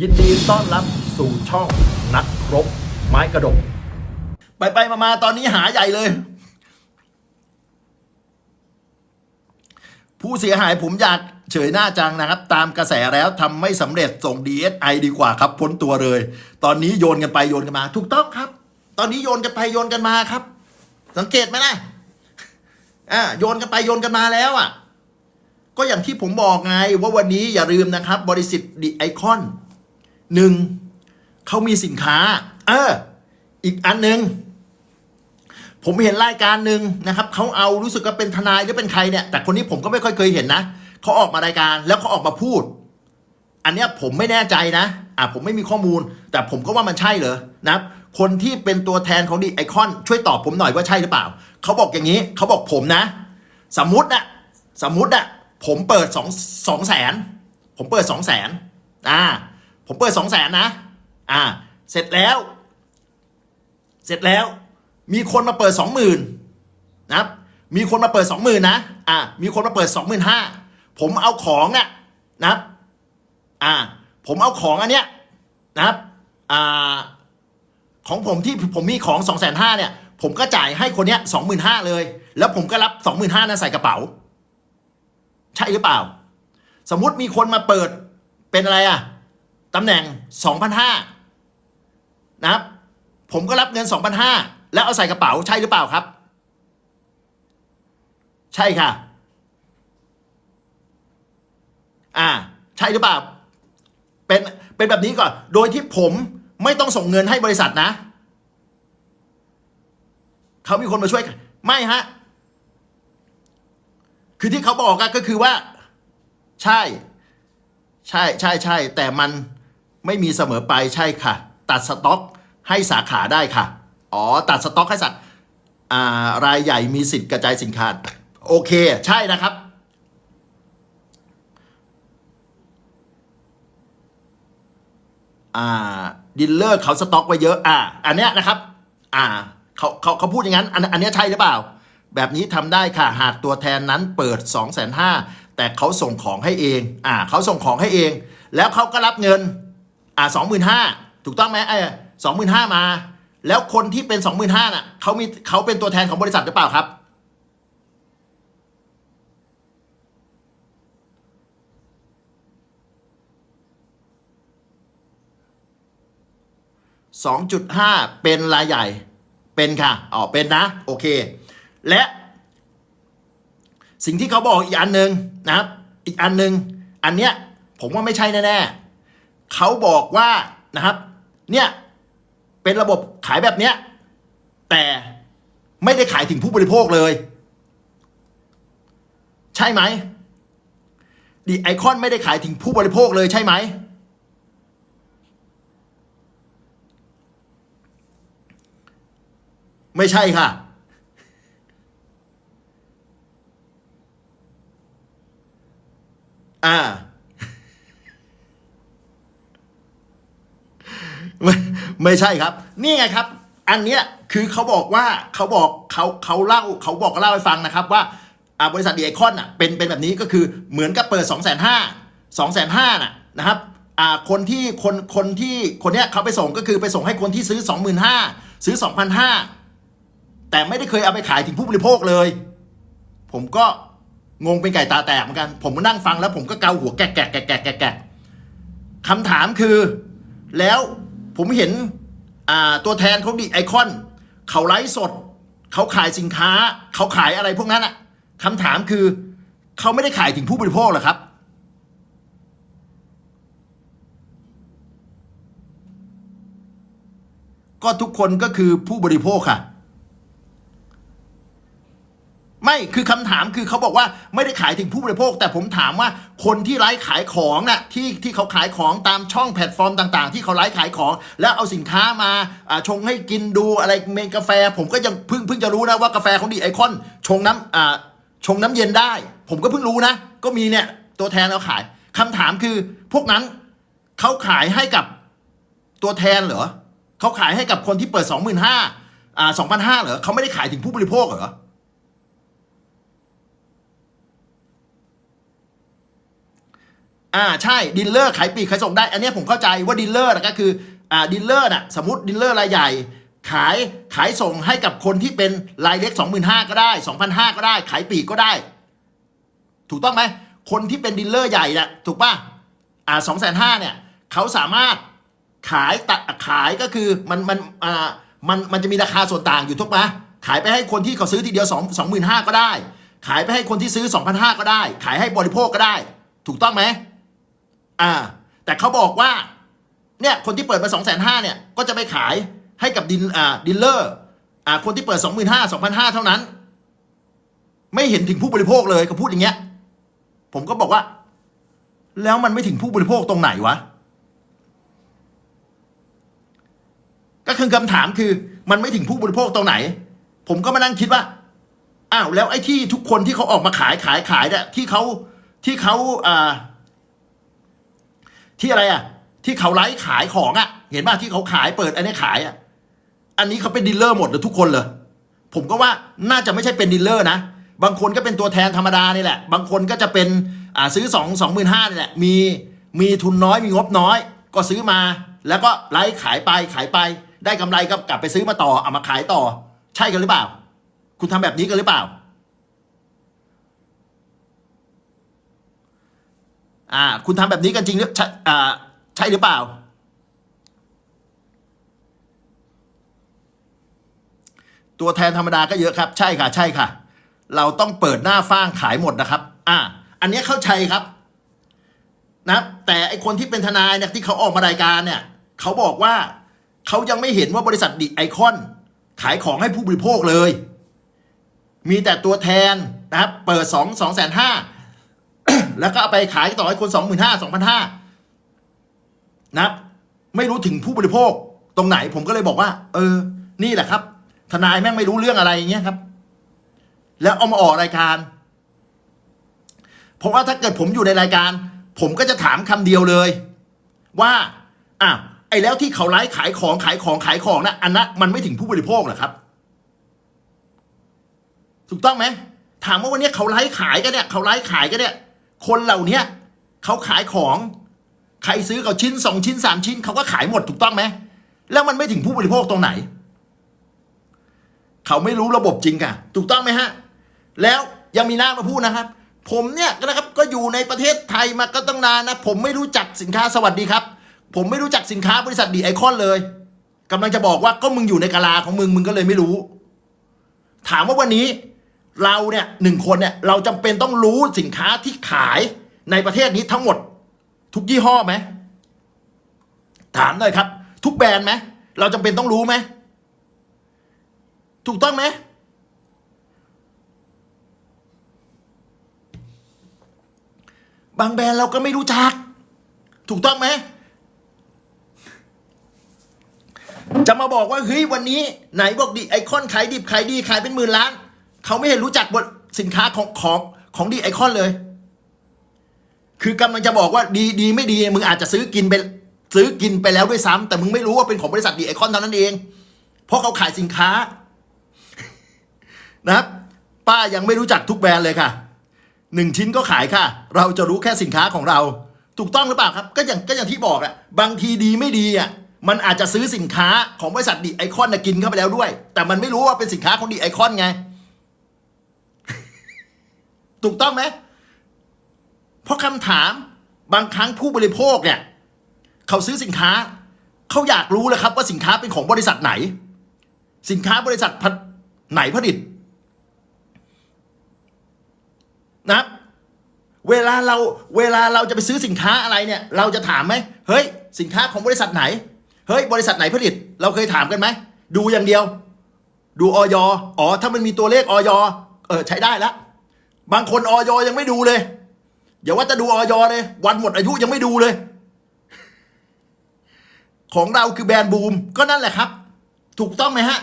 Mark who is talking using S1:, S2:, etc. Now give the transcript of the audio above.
S1: ยินดีต้อนรับสู่ช่องนักรบ ไม้กระดก ไปไปมามาตอนนี้หาใหญ่เลย ผู้เสียหายผมอยากเฉยหน้าจังนะครับ ตามกระแสแล้วทำไม่สำเร็จส่ง DSI ดีกว่าครับ พ้นตัวเลย ตอนนี้โยนกันไปโยนกันมา ถูกต้องครับ ตอนนี้โยนกันไปโยนกันมาครับ สังเกตไหมล่ะอ่าโยนกันไปโยนกันมาแล้วอะก็อย่างที่ผมบอกไงว่าวันนี้อย่าลืมนะครับ บริษัทดิไอคอน หนึ่งเขามีสินค้า เออ อีกอันหนึ่งผมเห็นรายการหนึ่งนะครับเขาเอารู้สึกว่าเป็นทนายหรือเป็นใครเนี่ย แต่คนนี้ผมก็ไม่ค่อยเคยเห็นนะเขาออกมารายการแล้วเขาออกมาพูด อันเนี้ยผมไม่แน่ใจนะอะผมไม่มีข้อมูล แต่ผมก็ว่ามันใช่เหรอนะคนที่เป็นตัวแทนของดีไอคอนช่วยตอบผมหน่อยว่าใช่หรือเปล่าเขาบอกอย่างนี้เขาบอกผมนะ สมมติอะสมมติอะผมเปิดสองสองแสนผมเปิดสองแสนอ่า ผมเปิดสองแสนนะ อ่า เสร็จแล้ว เสร็จแล้ว มีคนมาเปิดสองหมื่นนะครับ มีคนมาเปิดสองหมื่นนะ อ่า มีคนมาเปิดสองหมื่นห้าผมเอาของเนี่ยนะครับ อ่า ผมเอาของอันเนี้ยนะครับ อ่า ของผมที่ผมมีของสองแสนห้าเนี่ย ผมก็จ่ายให้คนเนี้ยสองหมื่นห้าเลย แล้วผมก็รับสองหมื่นห้านั้นใส่กระเป๋า ใช่หรือเปล่า สมมุติมีคนมาเปิดเป็นอะไรอะ ตำแหน่งสองพันห้านะครับ ผมก็รับเงินสองพันห้าแล้วเอาใส่กระเป๋าใช่หรือเปล่าครับ ใช่ค่ะ อ่า ใช่หรือเปล่า เป็น เป็นแบบนี้ก่อน โดยที่ผมไม่ต้องส่งเงินให้บริษัทนะ เขามีคนมาช่วยกันไม่ฮะ คือที่เขาบอกก็คือว่า ใช่ ใช่ใช่ใช่แต่มัน ไม่มีเสมอไปใช่ค่ะ ตัดสต็อกให้สาขาได้ค่ะ อ๋อ ตัดสต็อกให้สัตว์รายใหญ่มีสิทธิ์กระจายสินค้า โอเค ใช่นะครับ อ่า ดิลเลอร์เขาสต็อกไว้เยอะ อ่า อันเนี้ยนะครับ อ่า เขาเขาเขาพูดอย่างนั้น อันอันเนี้ยใช่หรือเปล่า แบบนี้ทำได้ค่ะ หากตัวแทนนั้นเปิด2องแสนห้าแต่เขาส่งของให้เอง อ่า เขาส่งของให้เอง แล้วเขาก็รับเงิน อ่าสองหมื่นห้าถูกต้องไหมไอ้สองหมื่นห้ามา แล้วคนที่เป็นสองหมื่นห้าน่ะเขามีเขาเป็นตัวแทนของบริษัทหรือเปล่าครับ 2.5 เป็นรายใหญ่ เป็นค่ะอ๋อเป็นนะ โอเค และ สิ่งที่เขาบอกอีกอันหนึ่งนะครับ อีกอันหนึ่งอันเนี้ยผมว่าไม่ใช่แน่ๆ เขาบอกว่านะครับ เนี่ยเป็นระบบขายแบบเนี้ยแต่ไม่ได้ขายถึงผู้บริโภคเลย ใช่ไหมดีไอคอนไม่ได้ขายถึงผู้บริโภคเลยใช่ไหมไม่ใช่ค่ะ อ่า ไม่ ไม่ใช่ครับ นี่ไงครับ อันเนี้ยคือเขาบอกว่าเขาบอกเขาเขาเล่าเขาบอกเล่าให้ฟังนะครับว่าบริษัทดีไอคอนอะเป็นเป็นแบบนี้ก็คือเหมือนกับเปิด2องแสนห้าสองแสนห้าน่ะนะครับอ่าคนที่คนคนที่คนเนี้ยเขาไปส่งก็คือไปส่งให้คนที่ซื้อ 25,000 ซื้อ 2,500 แต่ไม่ได้เคยเอาไปขายถึงผู้บริโภคเลย ผมก็งงเป็นไก่ตาแตกเหมือนกัน ผมก็นั่งฟังแล้วผมก็เกาหัวแกะแกะแกะแกะแกะคำถามคือ แล้วผมเห็น ตัวแทนเขาดีไอคอนเขาไลฟ์สด เขาขายสินค้า เขาขายอะไรพวกนั้นอะคำถามคือ เขาไม่ได้ขายถึงผู้บริโภคเหรอครับ ก็ทุกคนก็คือผู้บริโภคค่ะ ไม่คือคำถามคือเขาบอกว่าไม่ได้ขายถึงผู้บริโภค แต่ผมถามว่าคนที่ไลฟ์ขายของน่ะที่ที่เขาขายของตามช่องแพลตฟอร์มต่าง ๆ ที่เขาไลฟ์ขายของ แล้วเอาสินค้ามาชงให้กินดูอะไรเมนกาแฟ ผมก็ยังเพิ่งเพิ่งจะรู้นะว่ากาแฟของดีไอคอนชงน้ำชงน้ำเย็นได้ ผมก็เพิ่งรู้นะ ก็มีเนี่ยตัวแทนเราขายคำถามคือพวกนั้นเขาขายให้กับตัวแทนเหรอเขาขายให้กับคนที่เปิดสองหมื่นห้าอ่าสองพันห้าเหรอเขาไม่ได้ขายถึงผู้บริโภคเหรอ อ่าใช่ดีลเลอร์ขายปีกขายส่งได้ อันนี้ผมเข้าใจว่าดีลเลอร์ก็คืออ่าดีลเลอร์น่ะสมมติดีลเลอร์รายใหญ่ขายขายส่งให้กับคนที่เป็นรายเล็ก 25,000 ก็ได้ 2,500 ก็ได้ ขายปีกก็ได้ ถูกต้องไหมคนที่เป็นดีลเลอร์ใหญ่น่ะถูกป่ะอ่าสองแสนห้าเนี่ยเขาสามารถขายตัดขายก็คือมันมันอ่ามันมันจะมีราคาส่วนต่างอยู่ทุกไหมขายไปให้คนที่เขาซื้อทีเดียวสองสองหมื่นห้าก็ได้ ขายไปให้คนที่ซื้อสองพันห้าก็ได้ ขายให้บริโภคก็ได้ ถูกต้องไหม อ่า แต่เขาบอกว่า เนี่ยคนที่เปิดมาสองแสนห้าเนี่ย ก็จะไปขายให้กับดินอ่าดิลเลอร์อ่าคนที่เปิดสองหมื่นห้าสองพันห้าเท่านั้น ไม่เห็นถึงผู้บริโภคเลยเขาพูดอย่างเงี้ย ผมก็บอกว่า แล้วมันไม่ถึงผู้บริโภคตรงไหนวะก็คือคำถามคือมันไม่ถึงผู้บริโภคตรงไหน ผมก็มานั่งคิดว่าอ้าวแล้วไอ้ที่ทุกคนที่เขาออกมาขายขายขายเนี่ยที่เขาที่เขาอ่า ที่อะไรอะ ที่เขาไลฟ์ขายของอะ เห็นป่ะที่เขาขายเปิดอันนี้ขายอะอันนี้เขาเป็นดีลเลอร์หมดเลยทุกคนเลยผมก็ว่าน่าจะไม่ใช่เป็นดีลเลอร์นะบางคนก็เป็นตัวแทนธรรมดานี่แหละ บางคนก็จะเป็นอ่าซื้อสองสองหมื่นห้านี่แหละ มีมีทุนน้อยมีงบน้อย ก็ซื้อมา แล้วก็ไลฟ์ขายไปขายไป ได้กำไรก็กลับไปซื้อมาต่อเอามาขายต่อ ใช่กันหรือเปล่า คุณทำแบบนี้กันหรือเปล่า อ่า คุณทำแบบนี้กันจริงหรือใช่อ่าใช่หรือเปล่า ตัวแทนธรรมดาก็เยอะครับ ใช่ค่ะ ใช่ค่ะ เราต้องเปิดหน้าฟ้างขายหมดนะครับ อ่า อันนี้เข้าใจครับนะแต่ไอคนที่เป็นทนายเนี่ยที่เขาออกมารายการเนี่ยเขาบอกว่าเขายังไม่เห็นว่าบริษัทดิไอคอน ขายของให้ผู้บริโภคเลย มีแต่ตัวแทนนะครับ เปิดสองสองแสนห้า แล้วก็เอาไปขายต่อให้คนสองหมื่นห้าสองพันห้านะไม่รู้ถึงผู้บริโภคตรงไหนผมก็เลยบอกว่า เออ นี่แหละครับ ทนายแม่งไม่รู้เรื่องอะไรอย่างเงี้ยครับ แล้วเอามาออกรายการ เพราะว่าถ้าเกิดผมอยู่ในรายการ ผมก็จะถามคำเดียวเลย ว่าอะไอ้แล้วที่เขาไลฟ์ขายของขายของขายของนะอันนั้นมันไม่ถึงผู้บริโภคเหรอครับ ถูกต้องไหมถามว่าวันนี้เขาไลฟ์ขายกันเนี่ย เขาไลฟ์ขายกันเนี่ย คนเหล่านี้เขาขายของ ใครซื้อเขาชิ้นสองชิ้นสามชิ้นเขาก็ขายหมดถูกต้องไหมแล้วมันไม่ถึงผู้บริโภคตรงไหน เขาไม่รู้ระบบจริงค่ะ ถูกต้องไหมฮะ แล้วยังมีหน้ามาพูดนะครับ ผมเนี่ยนะครับก็อยู่ในประเทศไทยมาก็ตั้งนานนะ ผมไม่รู้จักสินค้าสวัสดีครับ ผมไม่รู้จักสินค้าบริษัทดีไอคอนเลยกำลังจะบอกว่าก็มึงอยู่ในกาลาของมึงมึงก็เลยไม่รู้ ถามว่าวันนี้ เราเนี่ยหนึ่งคนเนี่ยเราจำเป็นต้องรู้สินค้าที่ขายในประเทศนี้ทั้งหมด ทุกยี่ห้อไหมถามหน่อยครับ ทุกแบรนด์ไหมเราจำเป็นต้องรู้ไหมถูกต้องไหมบางแบรนด์เราก็ไม่รู้จัก ถูกต้องไหมจะมาบอกว่าเฮ้ยวันนี้ไหนบอกดีไอคอนขายดิบขายดีขายเป็นหมื่นล้าน เขาไม่เห็นรู้จักบทสินค้าของของของดีไอคอนเลย คือกำลังจะบอกว่าดีดีไม่ดี มึงอาจจะซื้อกินไปซื้อกินไปแล้วด้วยซ้ำแต่มึงไม่รู้ว่าเป็นของบริษัทดีไอคอนเท่านั้นเอง เพราะเขาขายสินค้า นะครับ ป้ายังไม่รู้จักทุกแบรนด์เลยค่ะหนึ่งชิ้นก็ขายค่ะ เราจะรู้แค่สินค้าของเรา ถูกต้องหรือเปล่าครับ ก็อย่างก็อย่างที่บอกแหละบางทีดีไม่ดีอะมันอาจจะซื้อสินค้าของบริษัทดีไอคอนนะกินเข้าไปแล้วด้วย แต่มันไม่รู้ว่าเป็นสินค้าของดีไอคอนไง ถูกต้องไหมเพราะคำถามบางครั้งผู้บริโภคเนี่ย เขาซื้อสินค้า เขาอยากรู้เลยครับว่าสินค้าเป็นของบริษัทไหน สินค้าบริษัทไหนผลิตนะครับเวลาเราเวลาเราจะไปซื้อสินค้าอะไรเนี่ย เราจะถามไหมเฮ้ย สินค้าของบริษัทไหน เฮ้ย บริษัทไหนผลิต เราเคยถามกันไหมดูอย่างเดียว ดูออยอ๋อถ้ามันมีตัวเลขออยเออใช้ได้แล้ว บางคนออยยังไม่ดูเลย อย่าว่าจะดูออยเลย วันหมดอายุยังไม่ดูเลย ของเราคือแบรนด์บูมก็นั่นแหละครับ ถูกต้องไหมฮะ